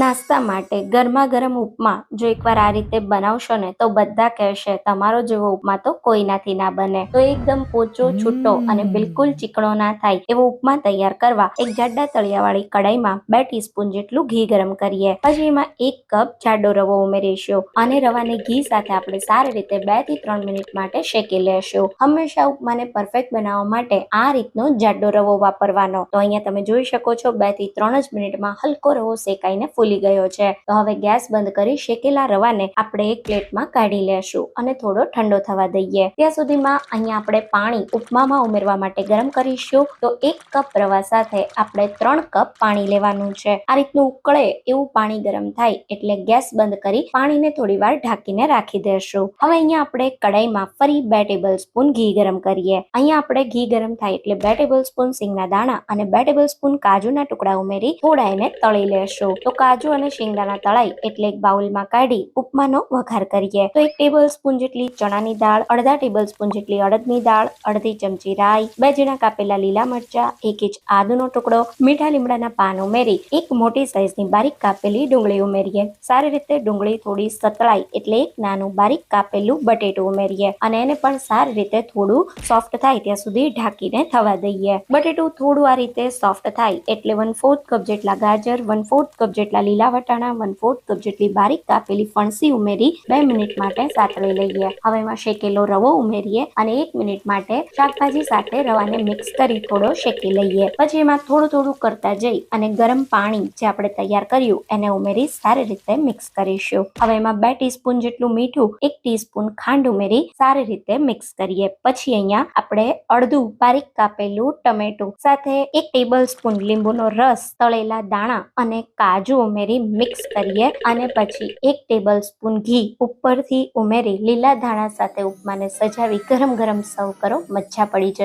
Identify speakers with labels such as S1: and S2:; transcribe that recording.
S1: નાસ્તા માટે ગરમા ગરમ ઉપમા જો એકવાર આ રીતે બનાવશો ને તો બધા કહેશે તમારો જેવો ઉપમા તો કોઈનાથી ના બને. તો એકદમ પોચો છૂટો અને બિલકુલ ચીકણો ના થાય એવો ઉપમા તૈયાર કરવા એક જાડા તળિયાવાળી કડાઈમાં બે ટીસ્પૂન જેટલું ઘી ગરમ કરીએ. પછી એમાં એક કપ જાડો રવો ઉમેરીશું અને રવાને ઘી સાથે આપણે સારી રીતે બેથી ત્રણ મિનિટ માટે શેકી લેશું. હંમેશા ઉપમાને પરફેક્ટ બનાવવા માટે આ રીતનો જાડો રવો વાપરવાનો. તો અહીંયા તમે જોઈ શકો છો બેથી ત્રણ જ મિનિટમાં હલકો રવો શેકાઈને ફૂલી ગયો છે. તો હવે ગેસ બંધ કરી શેકેલા રવાને આપણે એક પ્લેટમાં કાઢી લેશું અને થોડો ઠંડો થવા દઈએ. ત્યાં સુધીમાં અહીંયા આપણે પાણી ઉપમામાં ઉમેરવા માટે ગરમ કરીશું. તો એક કપ રવા સાથે આપણે ત્રણ કપ પાણી લેવાનું છે. આ રીતનું ઉકળે એવું પાણી ગરમ થાય એટલે ગેસ બંધ કરી પાણીને થોડી વાર ઢાંકીને રાખી દેશું. હવે અહીંયા આપણે કડાઈમાં ફરી બે ટેબલ સ્પૂન ઘી ગરમ કરીએ. અહીંયા આપણે ઘી ગરમ થાય એટલે બે ટેબલ સ્પૂન સિંગના દાણા અને બે ટેબલ સ્પૂન કાજુના ટુકડા ઉમેરી થોડા એને તળી લેશું. તો કાજુ અને શિંગદાણા તળાઈ એટલે એક બાઉલમાં કાઢી ઉપમાનો વઘાર કરીએ. તો એક ટેબલ સ્પૂન જેટલી ચણાની દાળ, અડધા ટેબલ સ્પૂન જેટલી અડદની દાળ, અડધી ચમચી રાઈ, બે ઝીણા કાપેલા લીલા મરચા, એક ઇંચ આદુનો ટુકડો, મીઠા લીમડાના પાન ઉમેરી એક મોટી સાઈઝની બારીક કાપેલી ડુંગળી ઉમેરીએ. સારી રીતે ડુંગળી થોડી સતળાઈ એટલે એક નાનું બારીક કાપેલું બટેટું ઉમેરીએ અને એને પણ સારી રીતે થોડું સોફ્ટ થાય ત્યાં સુધી ઢાંકીને થવા દઈએ. બટેટું થોડું આ રીતે સોફ્ટ થાય એટલે વન ફોર્થ કપ જેટલા ગાજર વન ફોર્થ કપ જેટલા લીલા વટાણા વન ફોર્થ કપ જેટલી બારીક કાપેલી ફણસી ઉમેરી બે મિનિટ માટે સાતળી લઈએ. હવે એમાં શેકેલો રવો ઉમેરીએ અને એક મિનિટ માટે શાકભાજી સાથે રવાને મિક્સ કરી થોડો શેકી લઈએ. પછી એમાં થોડું થોડું કરતા જઈ અને ગરમ પાણી જે આપણે તૈયાર કર્યું એને ઉમેરી સારી રીતે મિક્સ કરીશું. હવે એમાં બે ટીસ્પૂન જેટલું મીઠું, એક ટીસ્પૂન ખાંડ ઉમેરી સારી રીતે મિક્સ કરીએ. પછી અહીંયા આપણે અડધું બારીક કાપેલું ટમેટું, સાથે એક ટેબલ સ્પૂન લીંબુનો રસ, તળેલા દાણા અને કાજુ ઉમેરી મિક્સ કરીએ અને પછી એક ટેબલ સ્પૂન ઘી ઉપરથી ઉમેરી લીલા ધાણા સાથે ઉપમાને સજાવી ગરમ ગરમ સર્વ કરો. મજા પડી જશે.